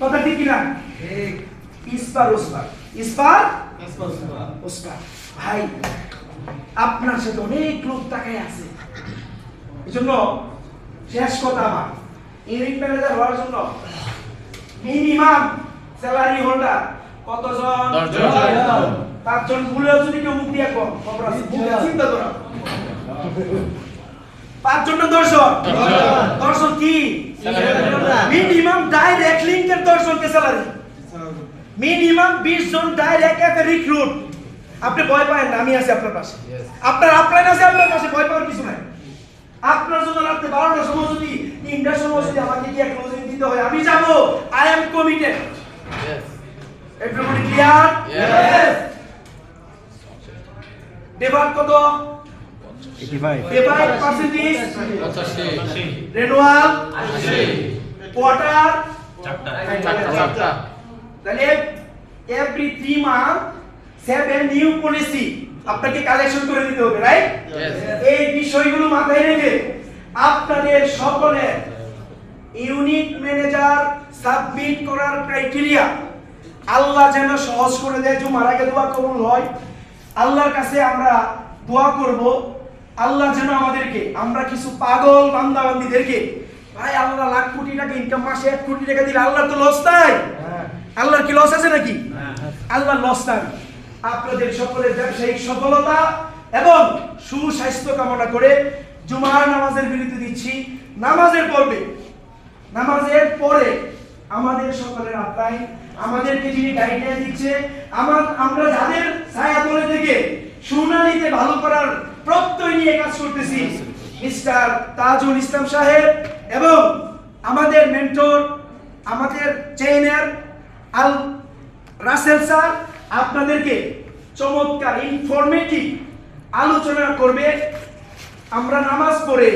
কথা ঠিক কিনা? ইস্পার ওসপার। ইস্পার? ওসপার। ভাই আপনার সাথে অনেক লোক তাকায় আছে। এই জন্য শেষ কথা আমার। ইউনিট ম্যানেজার হওয়ার জন্য মিনিমাম স্যালারি হোল্ডার কতজন? পাঁচজন ভুলেও যদি কেউ মুখ দিয়ে কম চিন্তা করা। পাঁচজন না দশজন। দশজন কি? মিনিমাম ডাইরেক্ট লিঙ্কের দশজনকে স্যালারি মিনিমাম বিশ জন ডাইরেক্ট এফে রিক্রুট আপনি ভয় পাবেন না আমি আছি আপনার পাশে। আপনার আপলাইন আছে আপনার পাশে ভয় পাওয়ার কিছু নাই। আপনার জন্য রাত্রে বারোটার সময় যদি তিনটার সময় যদি আমাকে গিয়ে ক্লোজিং দিতে হয় আমি যাব। I am committed everybody clear. ডেভার কত? 85 পার্সেন্টেজ পঁচাশি। রেনুয়াল। আশি। কোয়ার্টার। চারটা। চারটা। তাহলে every three month seven new policy আপনাকে কালেকশন করে দিতে হবে রাইট এই বিষয়গুলো মাথায় রেখে আপনাদের সকলের ইউনিট ম্যানেজার সাবমিট করার ক্রাইটেরিয়া আল্লাহ যেন সহজ করে দেয় জুমার আগে দোয়া কবুল হয়। আল্লাহর কাছে আমরা দোয়া করব। আল্লাহ যেন আমাদেরকে আমরা কিছু পাগল বান্দা বান্দিদেরকে ভাই আল্লাহ লাখ কোটি টাকা ইনকাম মাসে এক কোটি টাকা দিলে আল্লাহর তো লস নাই। আল্লাহর কি লস আছে নাকি? আল্লাহ লস নাই। আপনাদের সকলের ব্যবসায়িক সফলতা এবং সুস্বাস্থ্য কামনা করে জুমার নামাজের বিরতি দিচ্ছি। নামাজের পর্বে নামাজের পরে আমাদের সকলের আত্মায় আমাদেরকে যিনি গাইডলাইন দিচ্ছে আমার আমরা যাদের ছায়া তলে থেকে শুনানিতে ভালো করার প্রত্যয় নিয়ে কাজ করতেছি মিস্টার তাজুল ইসলাম সাহেব এবং আমাদের মেন্টর আমাদের চেইনের আল রাসেল স্যার আপনাদেরকে চমৎকার ইনফরমেটিভ আলোচনা করবে। আমরা নামাজ পড়ে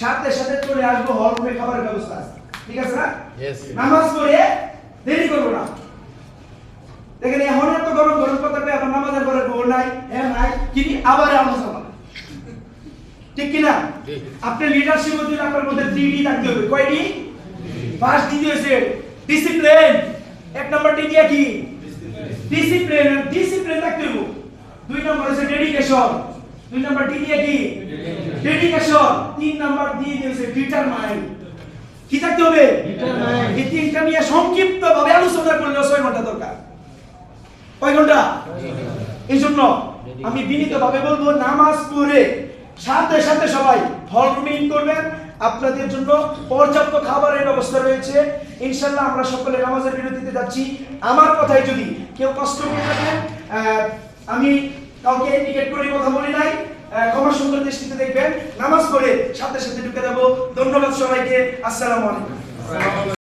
সাথে সাথে চলে আসব হল রুমে খাবারের ব্যবস্থা ঠিক আছে না? নামাজ পড়ে দেরি করব না। দেখেন এখন এত গরম গরম কথা কয়ে এখন নামাজের পরে গোল নাই কিনি আবার আলোচনা। ঠিক কিনা। আপনি লিডারশিপ যদি আপনার মধ্যে থ্রি থাকতে হবে। কয়টি ফার্স্ট দ্বিতীয় হচ্ছে ডিসিপ্লিন এক নম্বর দিয়া কি? ডিসিপ্লিন ডিসিপ্লিন থাকতে হবে। দুই নম্বর হচ্ছে ডেডিকেশন দুই নম্বর টি দিয়া কি? ডেডিকেশন তিন নম্বর দিয়ে দিয়েছে ডিটারমাইন কি থাকতে হবে? এই তিনটা নিয়ে সংক্ষিপ্ত ভাবে আলোচনা করলে ছয় ঘণ্টা দরকার। কয় ঘণ্টা। জন্য আমি বিনীত ভাবে বলব, নামাজ পড়ে সাথে সাথে সবাই হল রুমে করবেন। আপনাদের জন্য পর্যাপ্ত খাবারের ব্যবস্থা রয়েছে। ইনশাল্লাহ আমরা সকলে নামাজের বিরতিতে যাচ্ছি। আমার কথায় যদি কেউ কষ্ট পেয়ে থাকেন আমি কাউকে ইন্ডিকেট করে কথা বলি নাই। ক্ষমা সুন্দর দৃষ্টিতে দেখবেন। নামাজ পড়ে সাথে সাথে ঢুকে যাব। ধন্যবাদ সবাইকে। আসসালামু আলাইকুম।